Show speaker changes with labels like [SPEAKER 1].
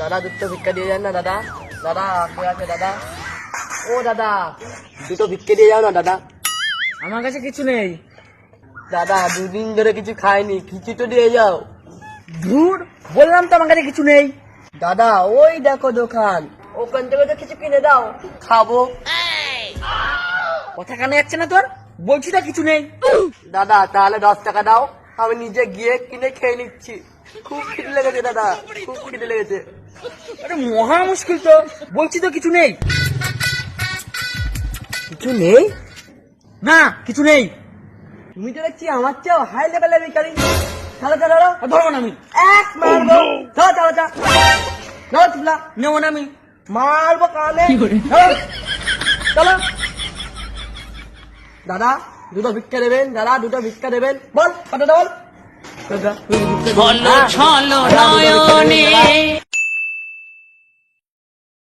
[SPEAKER 1] দাদা দুটো ভিক্ষা দিয়ে যান না দাদা। দাদা কে আছে দাদা? ও দাদা দুটো ভিক্ষা দিয়ে যাও না দাদা।
[SPEAKER 2] আমার কাছে কিছু নেই।
[SPEAKER 1] দাদা দুদিন ধরে কিছু খাইনি কিছু তো দিয়ে যাও।
[SPEAKER 2] ধুর বললাম তো আমার কাছে কিছু নেই।
[SPEAKER 1] দাদা ওই দেখো দোকান। ওখান থেকে তো কিছু কিনে দাও খাব।
[SPEAKER 2] কথা কানে যাচ্ছে না তোর? বলছি তো কিছু নেই।
[SPEAKER 1] দাদা তাহলে দশ টাকা দাও। আমি নিজে গিয়ে কিনে খেয়ে নিচ্ছি। খুব খিদে লেগেছে দাদা। খুব খিদে লেগেছে।
[SPEAKER 2] আরে মহা মুশকিল তো। বলছি তো কিছু নেই।
[SPEAKER 1] কিছু নেই?
[SPEAKER 2] না কিছু নেই।
[SPEAKER 1] তুমি তো দেখছি আমার চেয়েও হাই লেভেলের ভিখারি। চলো চলো
[SPEAKER 2] ধরবো না আমি।
[SPEAKER 1] এক মারবো। চলো চলো চলো চলো চিল্লা
[SPEAKER 2] নেব না আমি।
[SPEAKER 1] মারবো কানে
[SPEAKER 2] চলো
[SPEAKER 1] দাদা দুটো ভিক্ষা দেবেন। দাদা দুটো ভিক্ষা দেবেন। বল কত বল দাদা,